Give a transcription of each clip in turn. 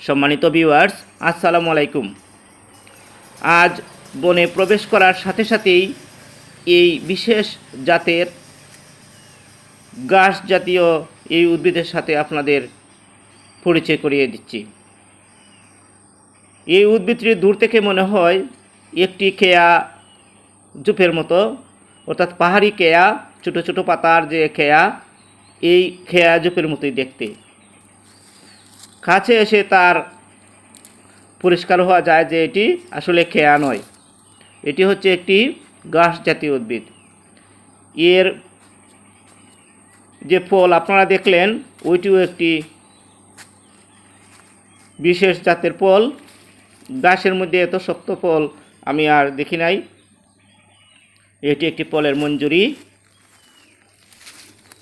সম্মানিত ভিউয়ার্স আসসালামু আলাইকুম। আজ বনে প্রবেশ করার সাথে সাথেই এই বিশেষ জাতের গাছ জাতীয় এই উদ্ভিদের সাথে আপনাদের পরিচয় করিয়ে দিচ্ছি। এই উদ্ভিদটি দূর থেকে মনে হয় একটি কেয়া জুপের মতো, অর্থাৎ পাহাড়ি কেয়া, ছোটো ছোটো পাতার যে খেয়া এই খেয়া জুপের মতোই দেখতে। কাছে এসে তার পরিষ্কার হওয়া যায় যে এটি আসলে খেয়া নয়। এটি হচ্ছে একটি ঘাস জাতীয় উদ্ভিদ। এর যে ফল আপনারা দেখলেন, ওইটিও একটি বিশেষ জাতের ফল। গাছের মধ্যে এত শক্ত ফল আমি আর দেখি নাই। এটি একটি ফলের মঞ্জুরি।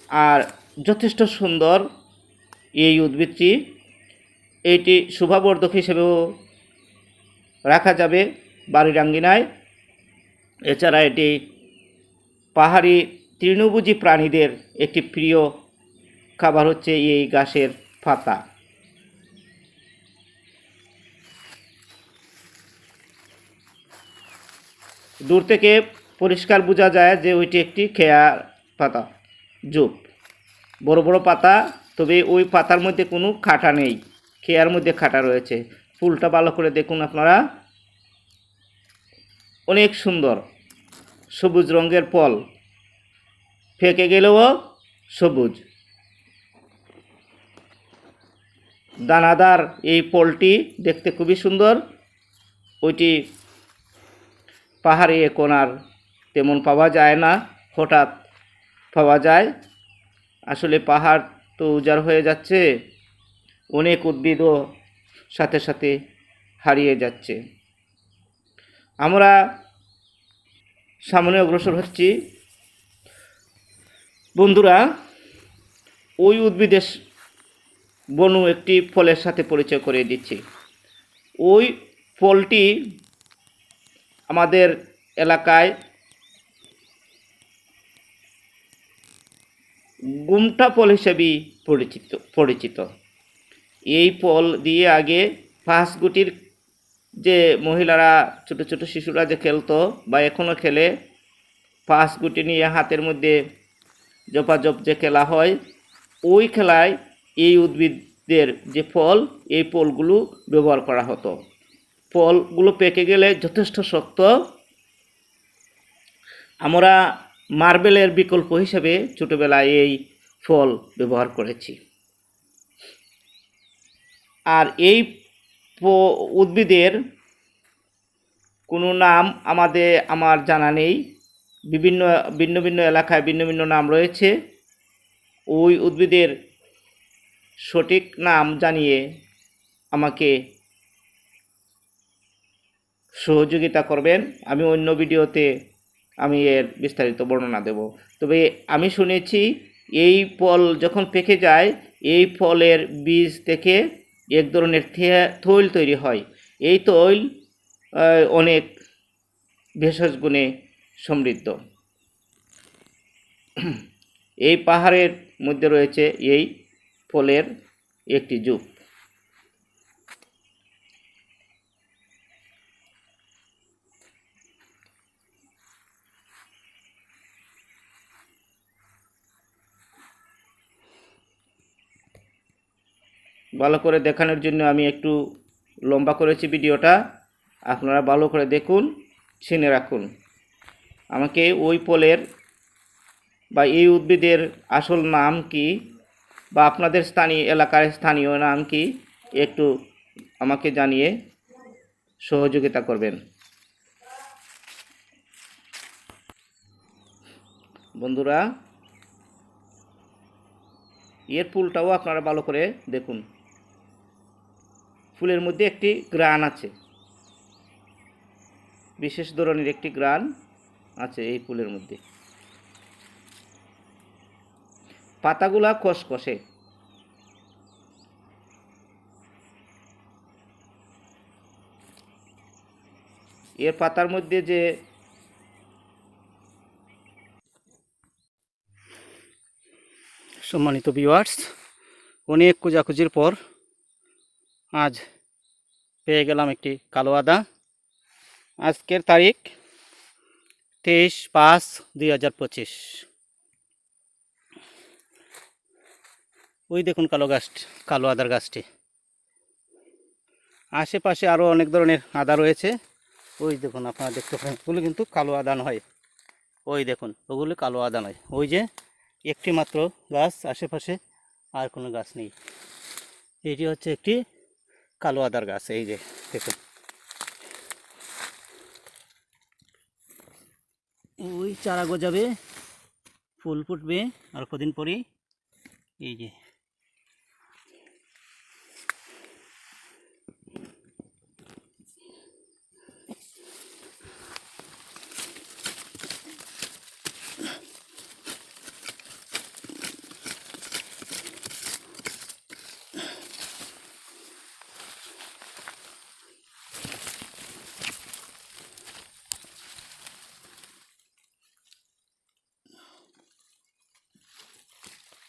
আর যথেষ্ট সুন্দর এই উদ্ভিদটি। এইটি শোভাবর্ধক হিসেবেও রাখা যাবে বাড়ির আঙ্গিনায় এছাড়া এটি পাহাড়ি তৃণভোজী প্রাণীদের একটি প্রিয় খাবার হচ্ছে এই গাছের পাতা। দূর থেকে পরিষ্কার বোঝা যায় যে ওইটি একটি খেয়া পাতা জুপ বড় বড় পাতা, তবে ওই পাতার মধ্যে কোনো খাটা নেই। খেয়ার মধ্যে খাটা রয়েছে। ফুলটা ভালো করে দেখুন আপনারা। অনেক সুন্দর। সবুজ রঙের ফল। ফেঁকে গেলেও সবুজ। দানাদার এই ফলটি দেখতে খুবই সুন্দর। ওইটি পাহাড়ি আর তেমন পাওয়া যায় না। হঠাৎ পাওয়া যায়। আসলে পাহাড় তো উজাড় হয়ে যাচ্ছে। অনেক উদ্ভিদও সাথে সাথে হারিয়ে যাচ্ছে। আমরা সামনে অগ্রসর হচ্ছি। বন্ধুরা, ওই উদ্ভিদের বনু একটি ফলের সাথে পরিচয় করে দিচ্ছি। ওই ফলটি আমাদের এলাকায় গুমটা ফল হিসেবেই পরিচিত পরিচিত। এই ফল দিয়ে আগে ফাঁস গুটির যে মহিলারা, ছোট ছোট শিশুরা যে খেলতো বা এখনও খেলে ফাঁস গুটি নিয়ে হাতের মধ্যে জপাজপ যে খেলা হয়, ওই খেলায় এই উদ্ভিদের যে ফল, এই ফলগুলো ব্যবহার করা হতো। ফলগুলো পেকে গেলে যথেষ্ট শক্ত। আমরা মার্বেলের বিকল্প হিসেবে ছোটোবেলায় এই ফল ব্যবহার করেছি। আর এই উদ্ভিদের কোনো নাম আমাদের, আমার জানা নেই। বিভিন্ন, ভিন্ন ভিন্ন এলাকায় ভিন্ন ভিন্ন নাম রয়েছে। ওই উদ্ভিদের সঠিক নাম জানিয়ে আমাকে সহযোগিতা করবেন। আমি অন্য ভিডিওতে আমি এর বিস্তারিত বর্ণনা দেব। তবে আমি শুনেছি, এই ফল যখন পেকে যায়, এই ফলের বীজ থেকে এক ধরনের তৈল তৈরি হয়। এই তৈল অনেক ভেষজ গুণে সমৃদ্ধ। এই পাহাড়ের মধ্যে রয়েছে এই ফলের একটি যুগ। ভালো করে দেখানোর জন্য আমি একটু লম্বা করেছি ভিডিওটা। আপনারা ভালো করে দেখুন, চিনে রাখুন। আমাকে ওই ফলের বা এই উদ্ভিদের আসল নাম কি বা আপনাদের স্থানীয় এলাকার স্থানীয় নাম কি একটু আমাকে জানিয়ে সহযোগিতা করবেন। বন্ধুরা, এর ফুলটাও আপনারা ভালো করে দেখুন। ফুলের মধ্যে একটি গ্রান আছে। বিশেষ ধরনের একটি গ্রান আছে এই ফুলের মধ্যে। পাতাগুলা কষকষে এর পাতার মধ্যে যে সম্মানিত ভিউয়ার্স অনেক খোঁজাখুঁজির পর আজ পেয়ে গেলাম একটি কালো আদা। আজকের তারিখ তেইশ পাঁচ দুই হাজার পঁচিশ। ওই দেখুন কালো গাছ কালো আদার গাছটি। আশেপাশে আরও অনেক ধরনের আদা রয়েছে। ওই দেখুন, আপনারা দেখতে পারেন, ওগুলো কিন্তু কালো আদা নয়। ওই দেখুন, ওগুলো কালো আদা নয়। ওই যে একটি মাত্র গাছ, আশেপাশে আর কোনো গাছ নেই। এটি হচ্ছে একটি কালো আদার গাছ এই যে দেখুন ওই চারা গজাবে ফুল ফুটবে আর কদিন পরেই এই যে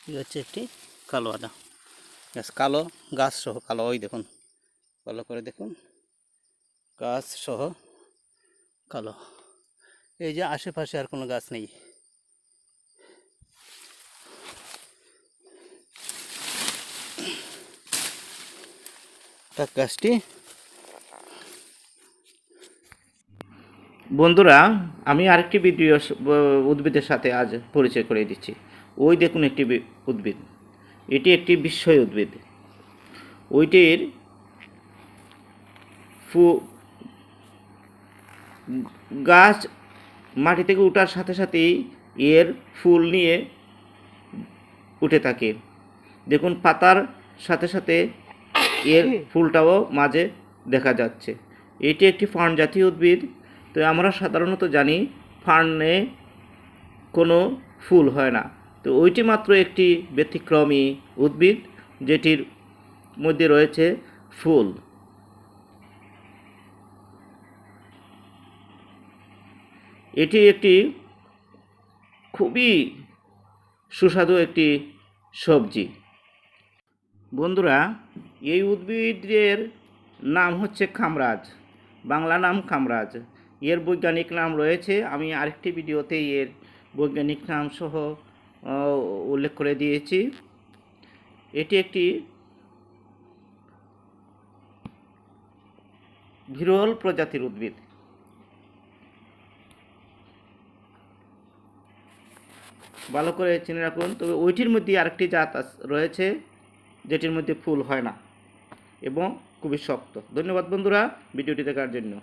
এই হচ্ছে একটি কালো আদা। গাছ কালো, গাছ সহ, কালো, ওই দেখুন। ভালো করে দেখুন। গাছ সহ, কালো। এই যে আশেপাশে আর কোনো গাছ নেই। তা গাছটি বন্ধুরা, আমি আরেকটি ভিডিও উদ্ভিদের সাথে আজ পরিচয় করে দিচ্ছি। ওই দেখুন একটি উদ্ভিদ। এটি একটি বিস্ময় উদ্ভিদ। ওইটির ফু গাছ মাটি থেকে ওঠার সাথে সাথেই এর ফুল নিয়ে উঠে থাকে। দেখুন পাতার সাথে সাথে এর ফুলটাও মাঝে দেখা যাচ্ছে। এটি একটি ফার্ন জাতীয় উদ্ভিদ। তো আমরা সাধারণত জানি ফার্নে কোনো ফুল হয় না। তো ওইটি মাত্র একটি ব্যতিক্রমী উদ্ভিদ, যেটির মধ্যে রয়েছে ফুল। এটি একটি খুবই সুস্বাদু একটি সবজি। বন্ধুরা, এই উদ্ভিদের নাম হচ্ছে খামরাজ, বাংলা নাম খামরাজ। এর বৈজ্ঞানিক নাম রয়েছে, আমি আরেকটি ভিডিওতে এর বৈজ্ঞানিক নাম সহ উল্লেখ করে দিয়েছি। এটি একটি বিরল প্রজাতির উদ্ভিদ। ভালো করে চিনে রাখুন। তবে ওইটির মধ্যে আরেকটি জাত রয়েছে, যেটির মধ্যে ফুল হয় না এবং খুবই শক্ত। ধন্যবাদ বন্ধুরা, ভিডিওটি দেখার জন্য।